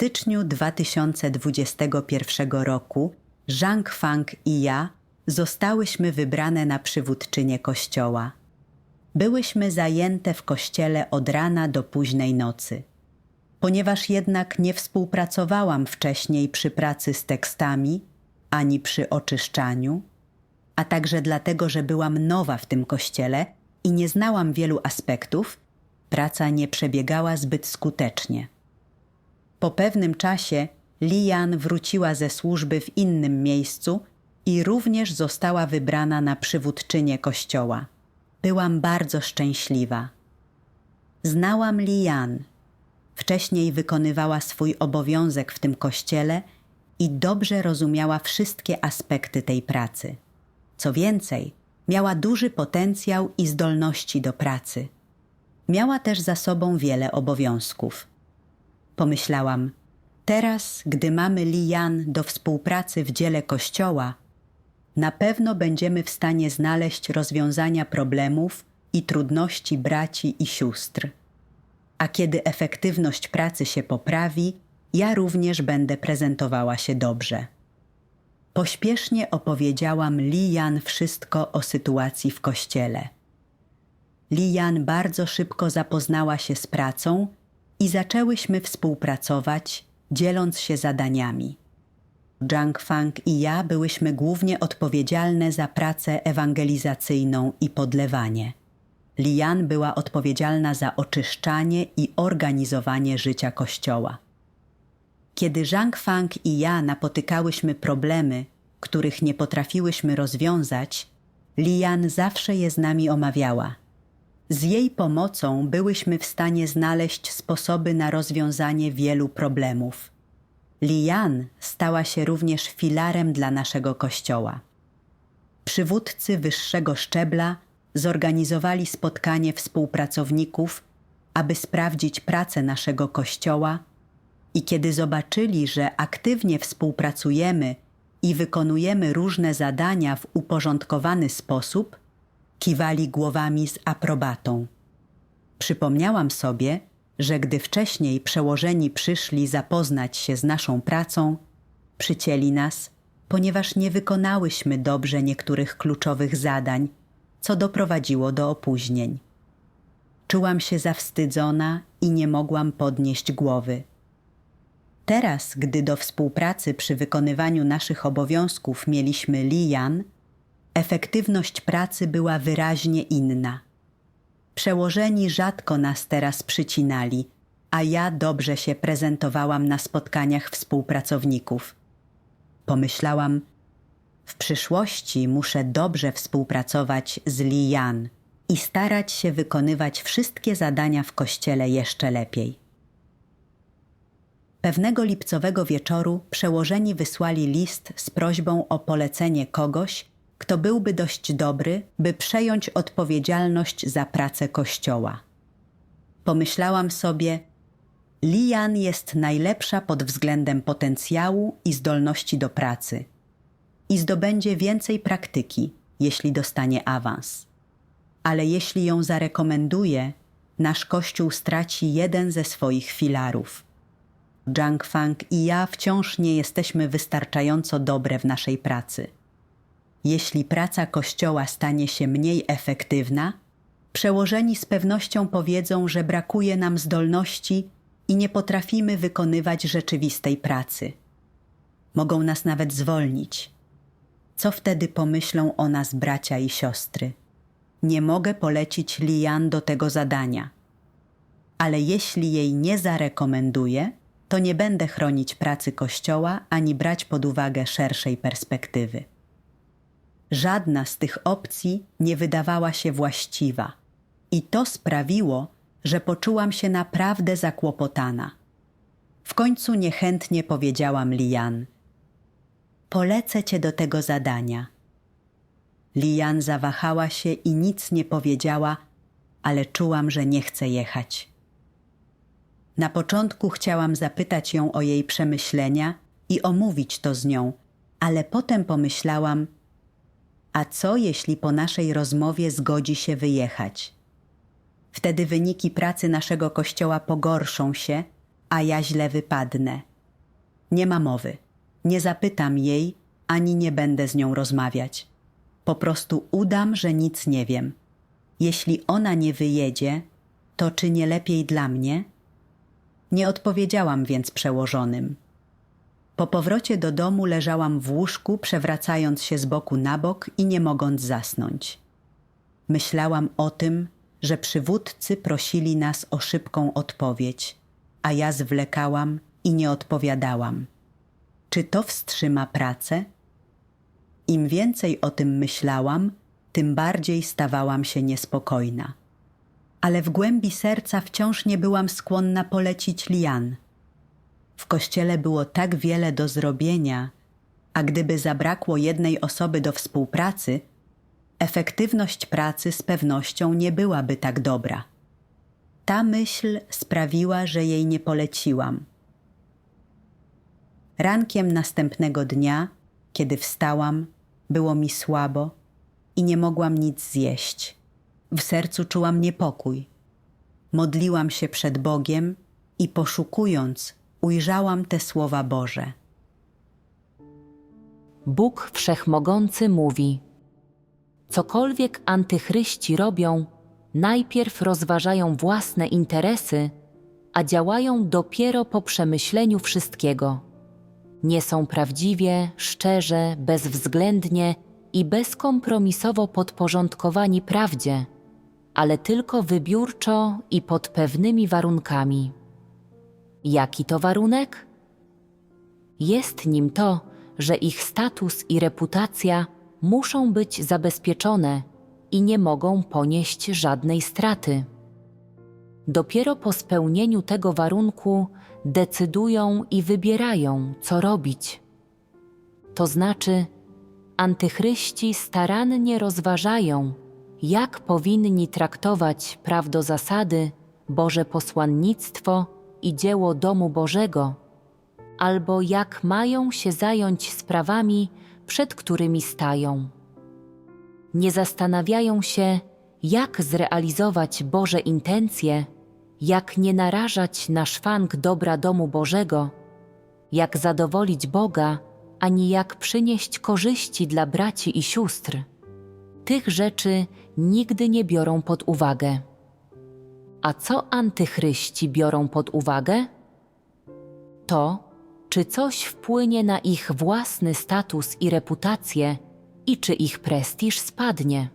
styczniu 2021 roku Zhang Fang i ja zostałyśmy wybrane na przywódczynię kościoła. Byłyśmy zajęte w kościele od rana do późnej nocy. Ponieważ jednak nie współpracowałam wcześniej przy pracy z tekstami ani przy oczyszczaniu, a także dlatego, że byłam nowa w tym kościele i nie znałam wielu aspektów, praca nie przebiegała zbyt skutecznie. Po pewnym czasie Lian wróciła ze służby w innym miejscu i również została wybrana na przywódczynię kościoła. Byłam bardzo szczęśliwa. Znałam Lian. Wcześniej wykonywała swój obowiązek w tym kościele i dobrze rozumiała wszystkie aspekty tej pracy. Co więcej, miała duży potencjał i zdolności do pracy. Miała też za sobą wiele obowiązków. Pomyślałam, teraz, gdy mamy Lian do współpracy w dziele Kościoła, na pewno będziemy w stanie znaleźć rozwiązania problemów i trudności braci i sióstr. A kiedy efektywność pracy się poprawi, ja również będę prezentowała się dobrze. Pośpiesznie opowiedziałam Lian wszystko o sytuacji w kościele. Lian bardzo szybko zapoznała się z pracą i zaczęłyśmy współpracować, dzieląc się zadaniami. Zhang Fang i ja byłyśmy głównie odpowiedzialne za pracę ewangelizacyjną i podlewanie. Lian była odpowiedzialna za oczyszczanie i organizowanie życia kościoła. Kiedy Zhang Fang i ja napotykałyśmy problemy, których nie potrafiłyśmy rozwiązać, Lian zawsze je z nami omawiała. Z jej pomocą byłyśmy w stanie znaleźć sposoby na rozwiązanie wielu problemów. Lian stała się również filarem dla naszego kościoła. Przywódcy wyższego szczebla zorganizowali spotkanie współpracowników, aby sprawdzić pracę naszego kościoła i kiedy zobaczyli, że aktywnie współpracujemy i wykonujemy różne zadania w uporządkowany sposób, kiwali głowami z aprobatą. Przypomniałam sobie, że gdy wcześniej przełożeni przyszli zapoznać się z naszą pracą, przycięli nas, ponieważ nie wykonałyśmy dobrze niektórych kluczowych zadań, co doprowadziło do opóźnień. Czułam się zawstydzona i nie mogłam podnieść głowy. Teraz, gdy do współpracy przy wykonywaniu naszych obowiązków mieliśmy Lian, efektywność pracy była wyraźnie inna. Przełożeni rzadko nas teraz przycinali, a ja dobrze się prezentowałam na spotkaniach współpracowników. Pomyślałam, w przyszłości muszę dobrze współpracować z Lian i starać się wykonywać wszystkie zadania w kościele jeszcze lepiej. Pewnego lipcowego wieczoru przełożeni wysłali list z prośbą o polecenie kogoś, kto byłby dość dobry, by przejąć odpowiedzialność za pracę kościoła. Pomyślałam sobie, Lian jest najlepsza pod względem potencjału i zdolności do pracy i zdobędzie więcej praktyki, jeśli dostanie awans. Ale jeśli ją zarekomenduje, nasz kościół straci jeden ze swoich filarów. Zhang Fang i ja wciąż nie jesteśmy wystarczająco dobre w naszej pracy. Jeśli praca Kościoła stanie się mniej efektywna, przełożeni z pewnością powiedzą, że brakuje nam zdolności i nie potrafimy wykonywać rzeczywistej pracy. Mogą nas nawet zwolnić. Co wtedy pomyślą o nas bracia i siostry? Nie mogę polecić Lian do tego zadania. Ale jeśli jej nie zarekomenduję, to nie będę chronić pracy Kościoła ani brać pod uwagę szerszej perspektywy. Żadna z tych opcji nie wydawała się właściwa, i to sprawiło, że poczułam się naprawdę zakłopotana. W końcu niechętnie powiedziałam Lian: Polecę cię do tego zadania. Lian zawahała się i nic nie powiedziała, ale czułam, że nie chce jechać. Na początku chciałam zapytać ją o jej przemyślenia i omówić to z nią, ale potem pomyślałam, a co jeśli po naszej rozmowie zgodzi się wyjechać? Wtedy wyniki pracy naszego kościoła pogorszą się, a ja źle wypadnę. Nie ma mowy. Nie zapytam jej, ani nie będę z nią rozmawiać. Po prostu udam, że nic nie wiem. Jeśli ona nie wyjedzie, to czy nie lepiej dla mnie? Nie odpowiedziałam więc przełożonym. Po powrocie do domu leżałam w łóżku, przewracając się z boku na bok i nie mogąc zasnąć. Myślałam o tym, że przywódcy prosili nas o szybką odpowiedź, a ja zwlekałam i nie odpowiadałam. Czy to wstrzyma pracę? Im więcej o tym myślałam, tym bardziej stawałam się niespokojna. Ale w głębi serca wciąż nie byłam skłonna polecić Lian. W kościele było tak wiele do zrobienia, a gdyby zabrakło jednej osoby do współpracy, efektywność pracy z pewnością nie byłaby tak dobra. Ta myśl sprawiła, że jej nie poleciłam. Rankiem następnego dnia, kiedy wstałam, było mi słabo i nie mogłam nic zjeść. W sercu czułam niepokój. Modliłam się przed Bogiem i poszukując, ujrzałam te słowa Boże. Bóg Wszechmogący mówi: Cokolwiek antychryści robią, najpierw rozważają własne interesy, a działają dopiero po przemyśleniu wszystkiego. Nie są prawdziwie, szczerze, bezwzględnie i bezkompromisowo podporządkowani prawdzie, ale tylko wybiórczo i pod pewnymi warunkami. Jaki to warunek? Jest nim to, że ich status i reputacja muszą być zabezpieczone i nie mogą ponieść żadnej straty. Dopiero po spełnieniu tego warunku decydują i wybierają, co robić. To znaczy, antychryści starannie rozważają, jak powinni traktować prawdozasady, Boże posłannictwo i dzieło domu Bożego, albo jak mają się zająć sprawami, przed którymi stają. Nie zastanawiają się, jak zrealizować Boże intencje, jak nie narażać na szwank dobra domu Bożego, jak zadowolić Boga, ani jak przynieść korzyści dla braci i sióstr. Tych rzeczy nigdy nie biorą pod uwagę. A co antychryści biorą pod uwagę? To, czy coś wpłynie na ich własny status i reputację i czy ich prestiż spadnie.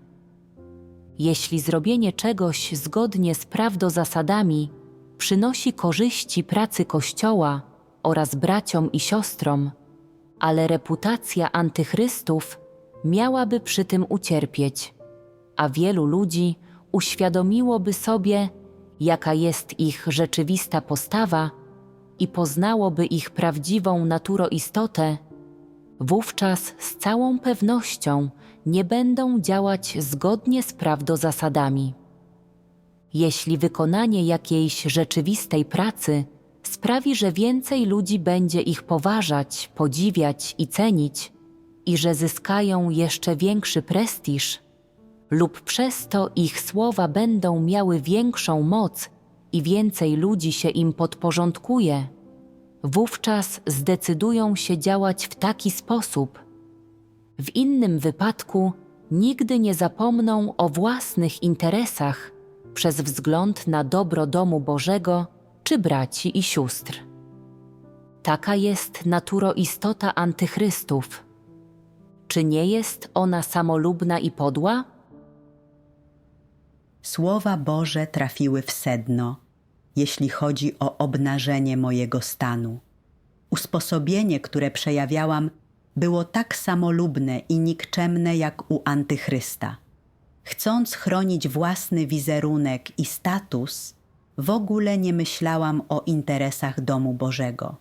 Jeśli zrobienie czegoś zgodnie z prawdozasadami przynosi korzyści pracy Kościoła oraz braciom i siostrom, ale reputacja antychrystów miałaby przy tym ucierpieć, a wielu ludzi uświadomiłoby sobie, jaka jest ich rzeczywista postawa i poznałoby ich prawdziwą naturoistotę, wówczas z całą pewnością nie będą działać zgodnie z prawdozasadami. Jeśli wykonanie jakiejś rzeczywistej pracy sprawi, że więcej ludzi będzie ich poważać, podziwiać i cenić, i że zyskają jeszcze większy prestiż, lub przez to ich słowa będą miały większą moc i więcej ludzi się im podporządkuje, wówczas zdecydują się działać w taki sposób. W innym wypadku nigdy nie zapomną o własnych interesach przez wzgląd na dobro domu Bożego czy braci i sióstr. Taka jest naturoistota antychrystów. Czy nie jest ona samolubna i podła? Słowa Boże trafiły w sedno, jeśli chodzi o obnażenie mojego stanu. Usposobienie, które przejawiałam, było tak samolubne i nikczemne jak u antychrysta. Chcąc chronić własny wizerunek i status, w ogóle nie myślałam o interesach domu Bożego.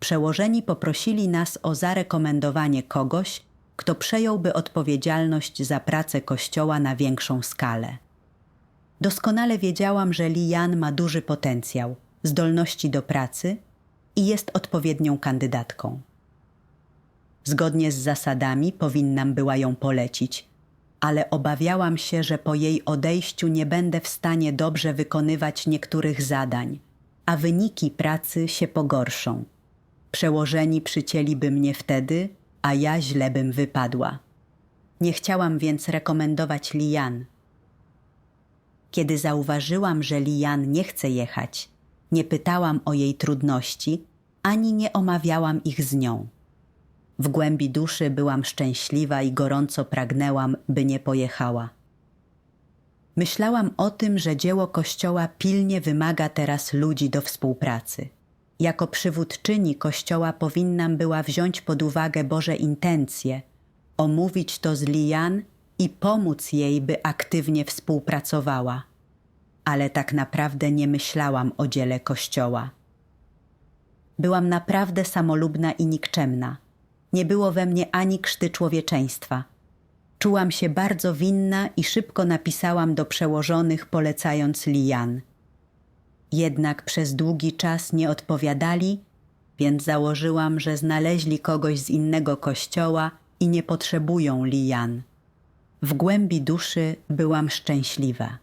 Przełożeni poprosili nas o zarekomendowanie kogoś, kto przejąłby odpowiedzialność za pracę kościoła na większą skalę. Doskonale wiedziałam, że Lian ma duży potencjał, zdolności do pracy i jest odpowiednią kandydatką. Zgodnie z zasadami powinnam była ją polecić, ale obawiałam się, że po jej odejściu nie będę w stanie dobrze wykonywać niektórych zadań, a wyniki pracy się pogorszą. Przełożeni przycięliby mnie wtedy, a ja źle bym wypadła. Nie chciałam więc rekomendować Lian. Kiedy zauważyłam, że Lian nie chce jechać, nie pytałam o jej trudności, ani nie omawiałam ich z nią. W głębi duszy byłam szczęśliwa i gorąco pragnęłam, by nie pojechała. Myślałam o tym, że dzieło Kościoła pilnie wymaga teraz ludzi do współpracy. Jako przywódczyni Kościoła powinnam była wziąć pod uwagę Boże intencje, omówić to z Lian i pomóc jej, by aktywnie współpracowała. Ale tak naprawdę nie myślałam o dziele Kościoła. Byłam naprawdę samolubna i nikczemna. Nie było we mnie ani krzty człowieczeństwa. Czułam się bardzo winna i szybko napisałam do przełożonych, polecając Lian. Jednak przez długi czas nie odpowiadali, więc założyłam, że znaleźli kogoś z innego kościoła i nie potrzebują Lian. W głębi duszy byłam szczęśliwa.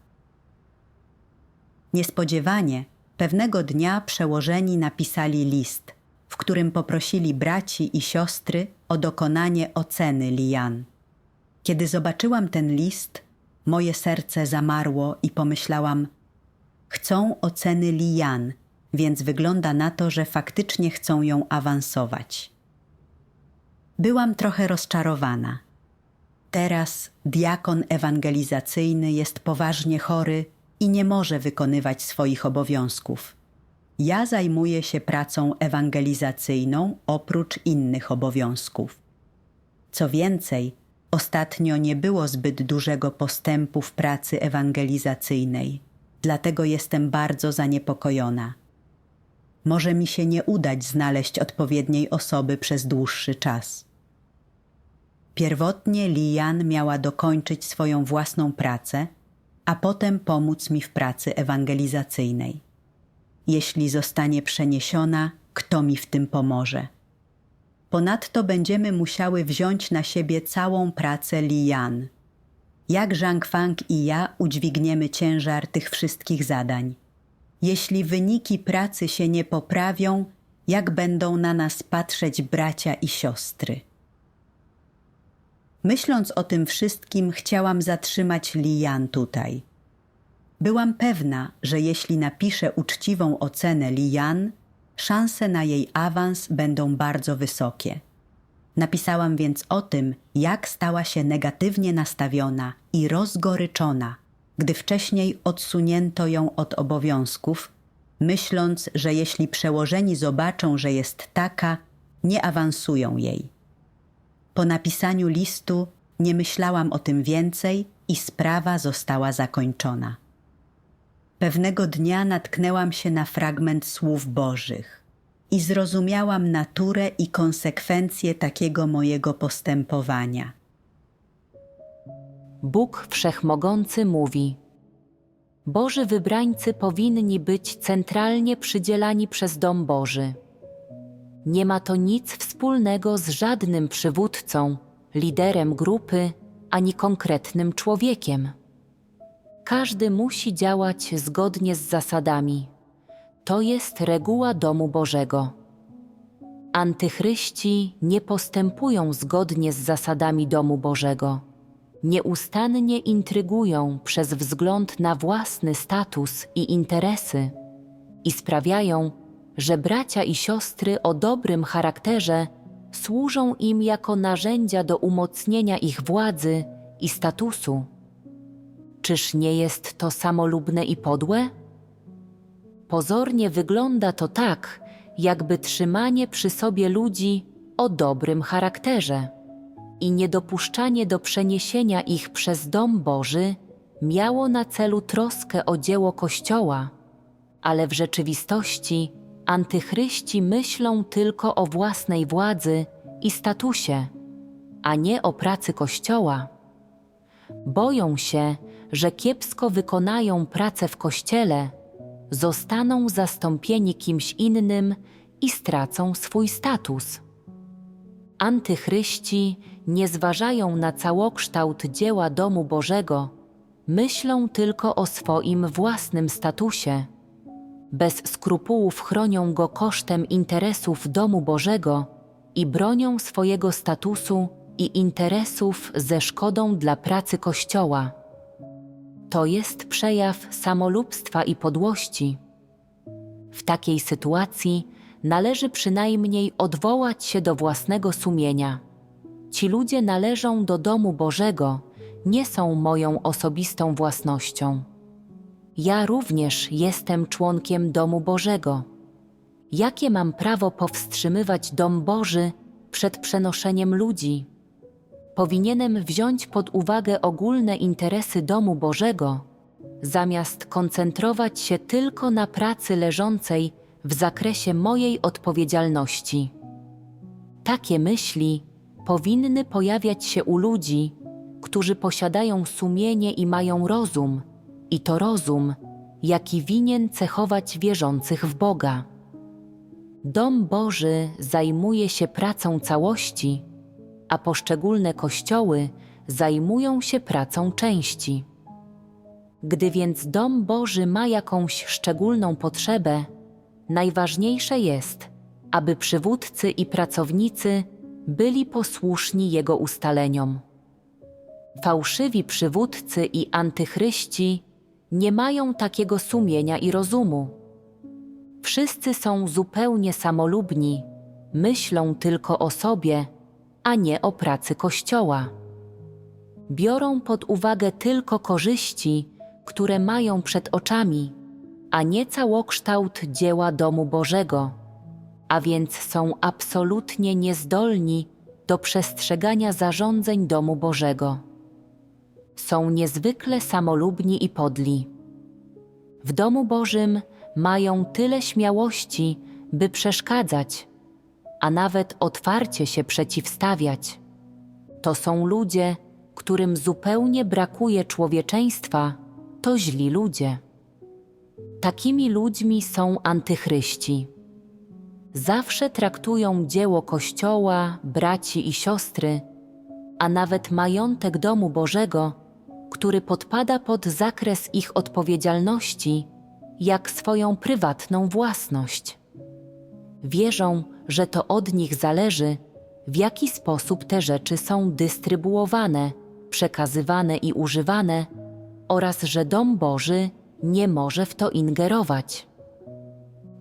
Niespodziewanie pewnego dnia przełożeni napisali list, w którym poprosili braci i siostry o dokonanie oceny Lian. Kiedy zobaczyłam ten list, moje serce zamarło i pomyślałam: Chcą oceny Lian, więc wygląda na to, że faktycznie chcą ją awansować. Byłam trochę rozczarowana. Teraz diakon ewangelizacyjny jest poważnie chory i nie może wykonywać swoich obowiązków. Ja zajmuję się pracą ewangelizacyjną oprócz innych obowiązków. Co więcej, ostatnio nie było zbyt dużego postępu w pracy ewangelizacyjnej, dlatego jestem bardzo zaniepokojona. Może mi się nie udać znaleźć odpowiedniej osoby przez dłuższy czas. Pierwotnie Lian miała dokończyć swoją własną pracę, a potem pomóc mi w pracy ewangelizacyjnej. Jeśli zostanie przeniesiona, kto mi w tym pomoże? Ponadto będziemy musiały wziąć na siebie całą pracę Lian. Jak Zhang Fang i ja udźwigniemy ciężar tych wszystkich zadań? Jeśli wyniki pracy się nie poprawią, jak będą na nas patrzeć bracia i siostry? Myśląc o tym wszystkim, chciałam zatrzymać Lian tutaj. Byłam pewna, że jeśli napiszę uczciwą ocenę Lian, szanse na jej awans będą bardzo wysokie. Napisałam więc o tym, jak stała się negatywnie nastawiona i rozgoryczona, gdy wcześniej odsunięto ją od obowiązków, myśląc, że jeśli przełożeni zobaczą, że jest taka, nie awansują jej. Po napisaniu listu nie myślałam o tym więcej i sprawa została zakończona. Pewnego dnia natknęłam się na fragment słów Bożych i zrozumiałam naturę i konsekwencje takiego mojego postępowania. Bóg Wszechmogący mówi: Boży wybrańcy powinni być centralnie przydzielani przez dom Boży. Nie ma to nic wspólnego z żadnym przywódcą, liderem grupy ani konkretnym człowiekiem. Każdy musi działać zgodnie z zasadami. To jest reguła domu Bożego. Antychryści nie postępują zgodnie z zasadami domu Bożego. Nieustannie intrygują przez wzgląd na własny status i interesy i sprawiają, że bracia i siostry o dobrym charakterze służą im jako narzędzia do umocnienia ich władzy i statusu. Czyż nie jest to samolubne i podłe? Pozornie wygląda to tak, jakby trzymanie przy sobie ludzi o dobrym charakterze i niedopuszczanie do przeniesienia ich przez dom Boży miało na celu troskę o dzieło Kościoła, ale w rzeczywistości antychryści myślą tylko o własnej władzy i statusie, a nie o pracy Kościoła. Boją się, że kiepsko wykonają pracę w Kościele, zostaną zastąpieni kimś innym i stracą swój status. Antychryści nie zważają na całokształt dzieła domu Bożego, myślą tylko o swoim własnym statusie. Bez skrupułów chronią go kosztem interesów domu Bożego i bronią swojego statusu i interesów ze szkodą dla pracy Kościoła. To jest przejaw samolubstwa i podłości. W takiej sytuacji należy przynajmniej odwołać się do własnego sumienia. Ci ludzie należą do domu Bożego, nie są moją osobistą własnością. Ja również jestem członkiem domu Bożego. Jakie mam prawo powstrzymywać dom Boży przed przenoszeniem ludzi? Powinienem wziąć pod uwagę ogólne interesy domu Bożego, zamiast koncentrować się tylko na pracy leżącej w zakresie mojej odpowiedzialności. Takie myśli powinny pojawiać się u ludzi, którzy posiadają sumienie i mają rozum, i to rozum, jaki winien cechować wierzących w Boga. Dom Boży zajmuje się pracą całości, a poszczególne kościoły zajmują się pracą części. Gdy więc dom Boży ma jakąś szczególną potrzebę, najważniejsze jest, aby przywódcy i pracownicy byli posłuszni jego ustaleniom. Fałszywi przywódcy i antychryści nie mają takiego sumienia i rozumu. Wszyscy są zupełnie samolubni, myślą tylko o sobie, a nie o pracy Kościoła. Biorą pod uwagę tylko korzyści, które mają przed oczami, a nie całokształt dzieła domu Bożego, a więc są absolutnie niezdolni do przestrzegania zarządzeń domu Bożego. Są niezwykle samolubni i podli. W domu Bożym mają tyle śmiałości, by przeszkadzać, a nawet otwarcie się przeciwstawiać. To są ludzie, którym zupełnie brakuje człowieczeństwa, to źli ludzie. Takimi ludźmi są antychryści. Zawsze traktują dzieło Kościoła, braci i siostry, a nawet majątek domu Bożego, który podpada pod zakres ich odpowiedzialności, jak swoją prywatną własność. Wierzą, że to od nich zależy, w jaki sposób te rzeczy są dystrybuowane, przekazywane i używane, oraz że dom Boży nie może w to ingerować.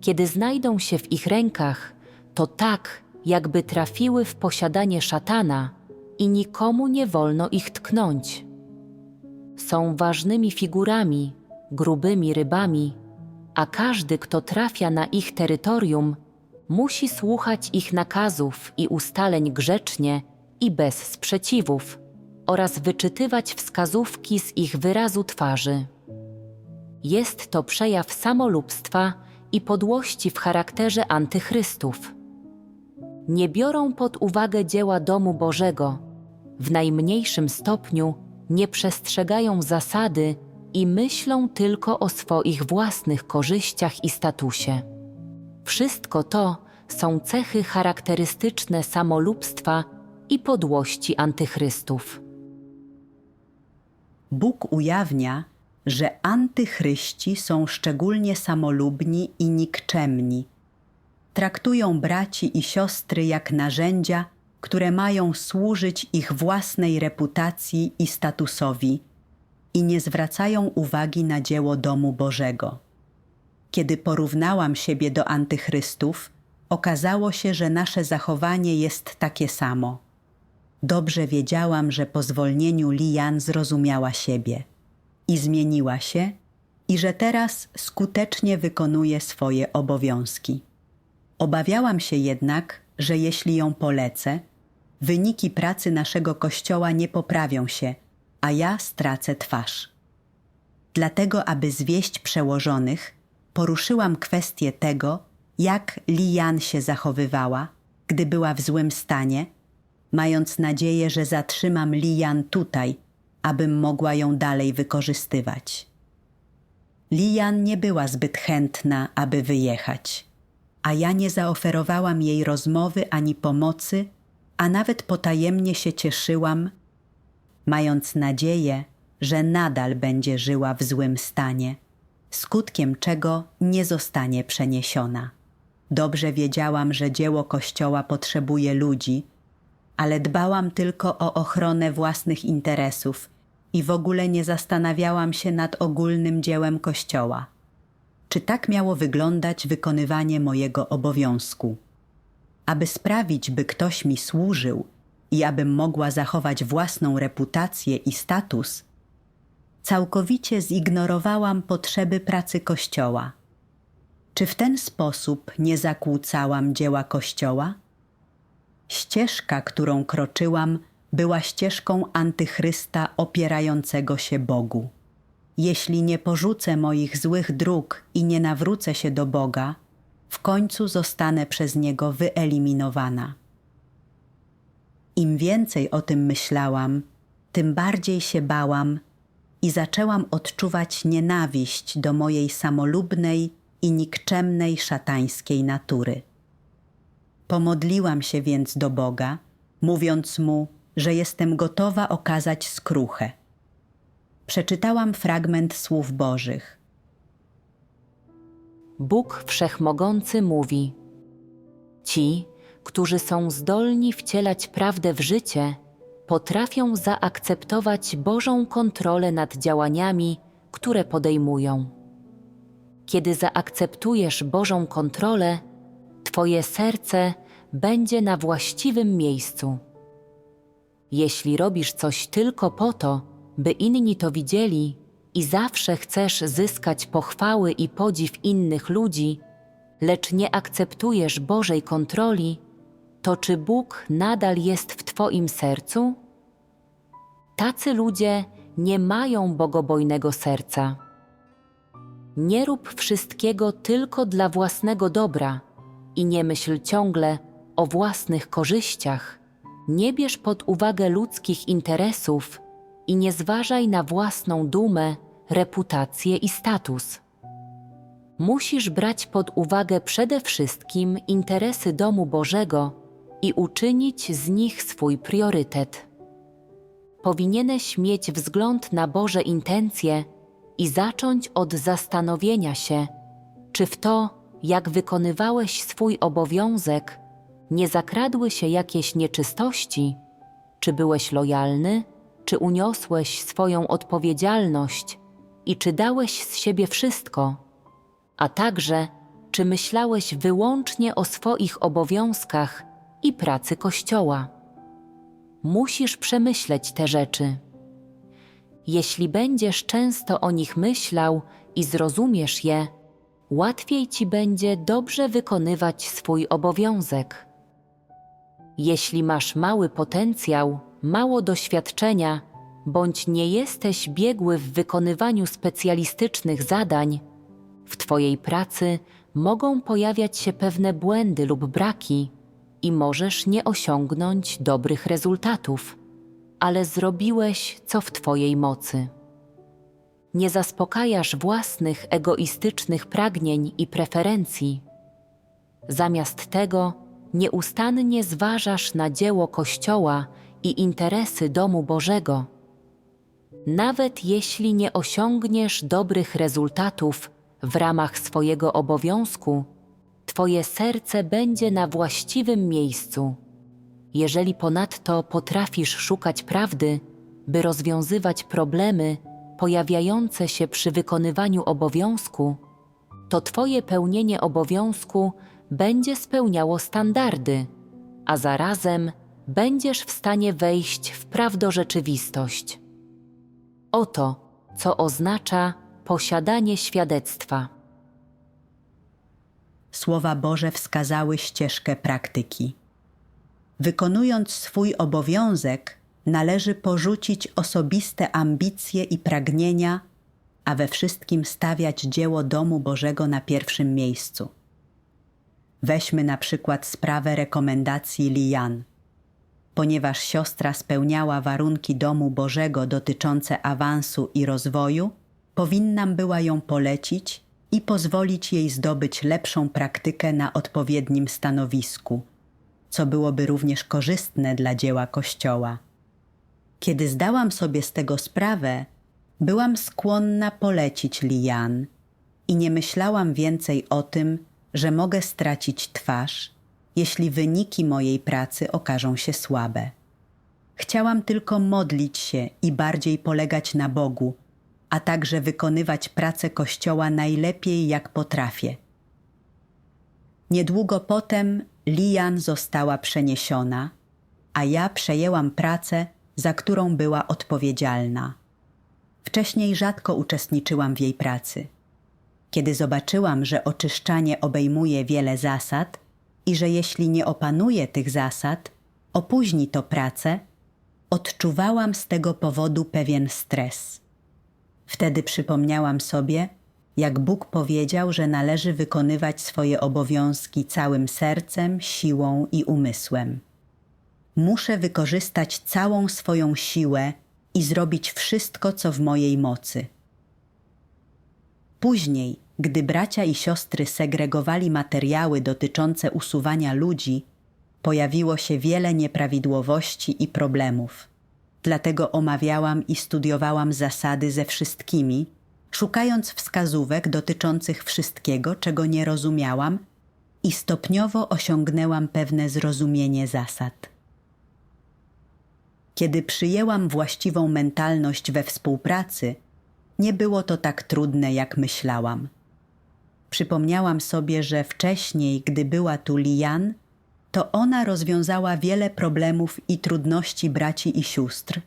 Kiedy znajdą się w ich rękach, to tak, jakby trafiły w posiadanie szatana i nikomu nie wolno ich tknąć. Są ważnymi figurami, grubymi rybami, a każdy, kto trafia na ich terytorium, musi słuchać ich nakazów i ustaleń grzecznie i bez sprzeciwów oraz wyczytywać wskazówki z ich wyrazu twarzy. Jest to przejaw samolubstwa i podłości w charakterze antychrystów. Nie biorą pod uwagę dzieła domu Bożego, w najmniejszym stopniu nie przestrzegają zasady i myślą tylko o swoich własnych korzyściach i statusie. Wszystko to są cechy charakterystyczne samolubstwa i podłości antychrystów. Bóg ujawnia, że antychryści są szczególnie samolubni i nikczemni. Traktują braci i siostry jak narzędzia, które mają służyć ich własnej reputacji i statusowi, i nie zwracają uwagi na dzieło domu Bożego. Kiedy porównałam siebie do antychrystów, okazało się, że nasze zachowanie jest takie samo. Dobrze wiedziałam, że po zwolnieniu Lian zrozumiała siebie i zmieniła się, i że teraz skutecznie wykonuje swoje obowiązki. Obawiałam się jednak, że jeśli ją polecę, wyniki pracy naszego kościoła nie poprawią się, a ja stracę twarz. Dlatego, aby zwieść przełożonych, poruszyłam kwestię tego, jak Lian się zachowywała, gdy była w złym stanie, mając nadzieję, że zatrzymam Lian tutaj, abym mogła ją dalej wykorzystywać. Lian nie była zbyt chętna, aby wyjechać, a ja nie zaoferowałam jej rozmowy ani pomocy, a nawet potajemnie się cieszyłam, mając nadzieję, że nadal będzie żyła w złym stanie, skutkiem czego nie zostanie przeniesiona. Dobrze wiedziałam, że dzieło Kościoła potrzebuje ludzi, ale dbałam tylko o ochronę własnych interesów i w ogóle nie zastanawiałam się nad ogólnym dziełem Kościoła. Czy tak miało wyglądać wykonywanie mojego obowiązku? Aby sprawić, by ktoś mi służył i abym mogła zachować własną reputację i status, całkowicie zignorowałam potrzeby pracy Kościoła. Czy w ten sposób nie zakłócałam dzieła Kościoła? Ścieżka, którą kroczyłam, była ścieżką antychrysta opierającego się Bogu. Jeśli nie porzucę moich złych dróg i nie nawrócę się do Boga, w końcu zostanę przez Niego wyeliminowana. Im więcej o tym myślałam, tym bardziej się bałam i zaczęłam odczuwać nienawiść do mojej samolubnej i nikczemnej szatańskiej natury. Pomodliłam się więc do Boga, mówiąc mu, że jestem gotowa okazać skruchę. Przeczytałam fragment słów Bożych. Bóg Wszechmogący mówi: Ci, którzy są zdolni wcielać prawdę w życie, potrafią zaakceptować Bożą kontrolę nad działaniami, które podejmują. Kiedy zaakceptujesz Bożą kontrolę, Twoje serce będzie na właściwym miejscu. Jeśli robisz coś tylko po to, by inni to widzieli i zawsze chcesz zyskać pochwały i podziw innych ludzi, lecz nie akceptujesz Bożej kontroli, to czy Bóg nadal jest w Twoim sercu? Tacy ludzie nie mają bogobojnego serca. Nie rób wszystkiego tylko dla własnego dobra i nie myśl ciągle o własnych korzyściach. Nie bierz pod uwagę ludzkich interesów i nie zważaj na własną dumę, reputację i status. Musisz brać pod uwagę przede wszystkim interesy domu Bożego i uczynić z nich swój priorytet. Powinieneś mieć wzgląd na Boże intencje i zacząć od zastanowienia się, czy w to, jak wykonywałeś swój obowiązek, nie zakradły się jakieś nieczystości, czy byłeś lojalny, czy uniosłeś swoją odpowiedzialność i czy dałeś z siebie wszystko, a także czy myślałeś wyłącznie o swoich obowiązkach i pracy Kościoła. Musisz przemyśleć te rzeczy. Jeśli będziesz często o nich myślał i zrozumiesz je, łatwiej ci będzie dobrze wykonywać swój obowiązek. Jeśli masz mały potencjał, mało doświadczenia, bądź nie jesteś biegły w wykonywaniu specjalistycznych zadań, w Twojej pracy mogą pojawiać się pewne błędy lub braki i możesz nie osiągnąć dobrych rezultatów, ale zrobiłeś co w Twojej mocy. Nie zaspokajasz własnych egoistycznych pragnień i preferencji. Zamiast tego nieustannie zważasz na dzieło Kościoła i interesy domu Bożego. Nawet jeśli nie osiągniesz dobrych rezultatów w ramach swojego obowiązku, Twoje serce będzie na właściwym miejscu. Jeżeli ponadto potrafisz szukać prawdy, by rozwiązywać problemy pojawiające się przy wykonywaniu obowiązku, to Twoje pełnienie obowiązku będzie spełniało standardy, a zarazem będziesz w stanie wejść w prawdorzeczywistość. Oto, co oznacza posiadanie świadectwa. Słowa Boże wskazały ścieżkę praktyki. Wykonując swój obowiązek, należy porzucić osobiste ambicje i pragnienia, a we wszystkim stawiać dzieło domu Bożego na pierwszym miejscu. Weźmy na przykład sprawę rekomendacji Lian. Ponieważ siostra spełniała warunki domu Bożego dotyczące awansu i rozwoju, powinnam była ją polecić i pozwolić jej zdobyć lepszą praktykę na odpowiednim stanowisku, co byłoby również korzystne dla dzieła Kościoła. Kiedy zdałam sobie z tego sprawę, byłam skłonna polecić Lian, i nie myślałam więcej o tym, że mogę stracić twarz, jeśli wyniki mojej pracy okażą się słabe. Chciałam tylko modlić się i bardziej polegać na Bogu, a także wykonywać pracę Kościoła najlepiej jak potrafię. Niedługo potem Lian została przeniesiona, a ja przejęłam pracę, za którą była odpowiedzialna. Wcześniej rzadko uczestniczyłam w jej pracy. Kiedy zobaczyłam, że oczyszczanie obejmuje wiele zasad i że jeśli nie opanuję tych zasad, opóźni to pracę, odczuwałam z tego powodu pewien stres. Wtedy przypomniałam sobie, jak Bóg powiedział, że należy wykonywać swoje obowiązki całym sercem, siłą i umysłem. Muszę wykorzystać całą swoją siłę i zrobić wszystko, co w mojej mocy. Później, gdy bracia i siostry segregowali materiały dotyczące usuwania ludzi, pojawiło się wiele nieprawidłowości i problemów. Dlatego omawiałam i studiowałam zasady ze wszystkimi, szukając wskazówek dotyczących wszystkiego, czego nie rozumiałam, i stopniowo osiągnęłam pewne zrozumienie zasad. Kiedy przyjęłam właściwą mentalność we współpracy, nie było to tak trudne, jak myślałam. Przypomniałam sobie, że wcześniej, gdy była tu Lian, to ona rozwiązała wiele problemów i trudności braci i sióstr,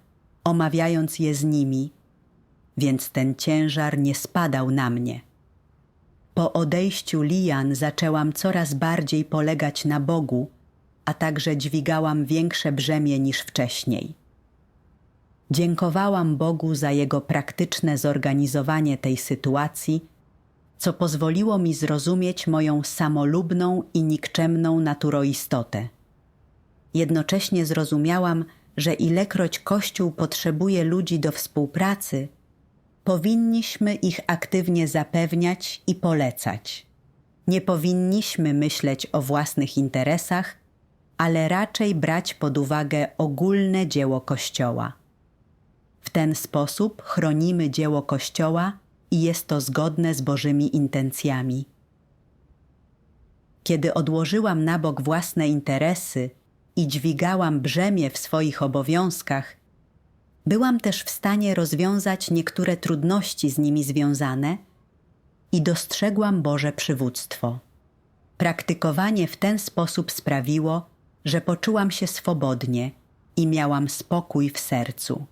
omawiając je z nimi, więc ten ciężar nie spadał na mnie. Po odejściu Lian zaczęłam coraz bardziej polegać na Bogu, a także dźwigałam większe brzemię niż wcześniej. Dziękowałam Bogu za Jego praktyczne zorganizowanie tej sytuacji, co pozwoliło mi zrozumieć moją samolubną i nikczemną naturoistotę. Jednocześnie zrozumiałam, że ilekroć Kościół potrzebuje ludzi do współpracy, powinniśmy ich aktywnie zapewniać i polecać. Nie powinniśmy myśleć o własnych interesach, ale raczej brać pod uwagę ogólne dzieło Kościoła. W ten sposób chronimy dzieło Kościoła i jest to zgodne z Bożymi intencjami. Kiedy odłożyłam na bok własne interesy i dźwigałam brzemię w swoich obowiązkach, byłam też w stanie rozwiązać niektóre trudności z nimi związane i dostrzegłam Boże przywództwo. Praktykowanie w ten sposób sprawiło, że poczułam się swobodnie i miałam spokój w sercu.